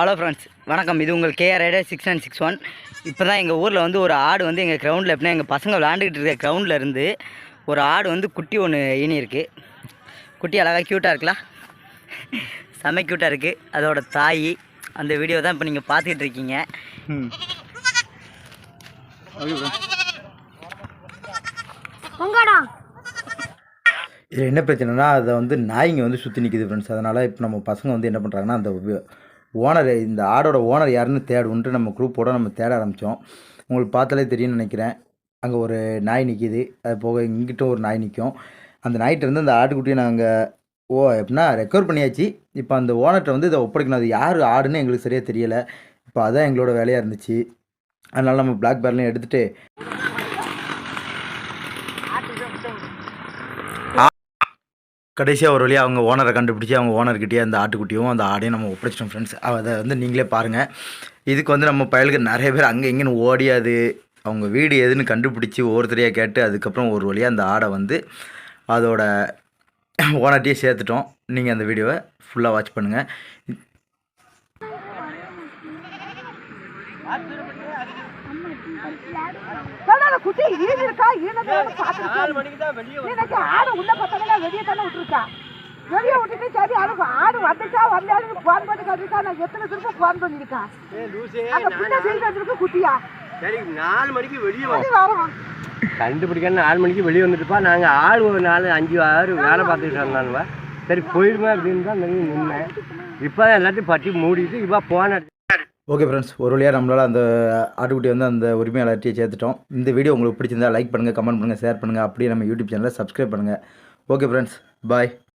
Hello friends வணக்கம். இது உங்கள் KR rider six nine six one இப்போ தான் எங்கள் ஊரில் வந்து ஒரு ஆடு வந்து எங்கள் கிரவுண்டில் எப்படின்னா எங்கள் பசங்க விளாண்டுக்கிட்டு இருக்க கிரவுண்டில் இருந்து ஒரு ஆடு வந்து குட்டி ஒன்று ஈனி இருக்குது குட்டி அழகாக க்யூட்டாக இருக்கலாம் செம்ம க்யூட்டாக இருக்குது அதோட தாய் அந்த வீடியோ தான் இப்போ நீங்கள் பார்த்துக்கிட்டு இருக்கீங்க. இதில் என்ன பிரச்சனைனா அதை வந்து நாய்ங்க வந்து சுற்றி நிற்கிது ஃப்ரெண்ட்ஸ் அதனால் இப்போ நம்ம பசங்க வந்து என்ன பண்ணுறாங்கன்னா அந்த ஓனர் இந்த ஆடோட ஓனர் யாருன்னு தேடுன்ட்டு நம்ம குரூப்போடு நம்ம தேட ஆரம்பித்தோம் உங்களுக்கு பார்த்தாலே தெரியும்னு நினைக்கிறேன். அங்கே ஒரு நாய் நிற்கிது அது போக இங்கிட்ட ஒரு நாய் நிற்கும் அந்த நாய்கிட்ட இருந்து அந்த ஆட்டுக்குட்டியை நாங்கள் ஓ எப்படின்னா ரெக்கவர் பண்ணியாச்சு. இப்போ அந்த ஓனர்கிட்ட வந்து இதை ஒப்படைக்கணும். அது யார் ஆடுன்னு எங்களுக்கு சரியாக தெரியலை. இப்போ அதான் எங்களோட வேலையாக இருந்துச்சு. அதனால் நம்ம பிளாக் பேர்லையும் எடுத்துகிட்டு கடைசியாக ஒரு வழியாக அவங்க ஓனரை கண்டுபிடிச்சி அவங்க ஓனர்கிட்டயே அந்த ஆட்டுக்குட்டியும் அந்த ஆடையும் நம்ம ஒப்படைச்சிட்டோம் ஃப்ரெண்ட்ஸ் அதை வந்து நீங்களே பாருங்கள் இதுக்கு வந்து நம்ம பயலுக்கு நிறைய பேர் அங்கே இங்கேன்னு ஓடி அது அவங்க வீடு எதுன்னு கண்டுபிடிச்சி ஒவ்வொருத்தரையாக கேட்டு அதுக்கப்புறம் ஒரு வழியாக அந்த ஆடை வந்து அதோட ஓனர்கிட்டயே சேர்த்துட்டோம். நீங்கள் அந்த வீடியோவை ஃபுல்லாக வாட்ச் பண்ணுங்கள் குட்டி இருக்கா? ஈனது பாத்துருக்கேன் எனக்கு ஆடு உள்ள பத்தவங்க வெளியே தானே விட்டுருக்கா? வெளியே விட்டுட்டு சரி அது ஆடு வந்துச்சா வந்தாலும் போன் பண்ணி கட்டிருக்கா நான் எத்தனை திரும்ப போன் பண்ணிருக்கேன் அந்த பிள்ளை செய்ததுக்கு குட்டியா? சரி நாலு மணிக்கு வெளியே வரும். கண்டுபிடிக்க நாலு மணிக்கு வெளியே வந்துட்டுப்பா. நாங்கள் ஆள் ஒரு நாலு அஞ்சு ஆறு வேலை பார்த்துட்டு இருந்தானுவா. சரி போயிடுமே அப்படின்னு தான் நிறைய நின்னேன். இப்போ எல்லாத்தையும் பட்டி மூடிட்டு இப்போ போன ஓகே ஃப்ரெண்ட்ஸ் ஒரு வழியாக நம்மளால் அந்த ஆட்டுக்குட்டி வந்து அந்த உரிமையாளர்கிட்டயே சேர்த்துட்டோம். இந்த வீடியோ உங்களுக்கு பிடிச்சிருந்தா லைக் பண்ணுங்கள் கமெண்ட் பண்ணுங்கள் ஷேர் பண்ணுங்கள் அப்படியே நம்ம யூடியூப் சேனலை சப்ஸ்கிரைப் பண்ணுங்கள் ஓகே ஃப்ரெண்ட்ஸ் பாய்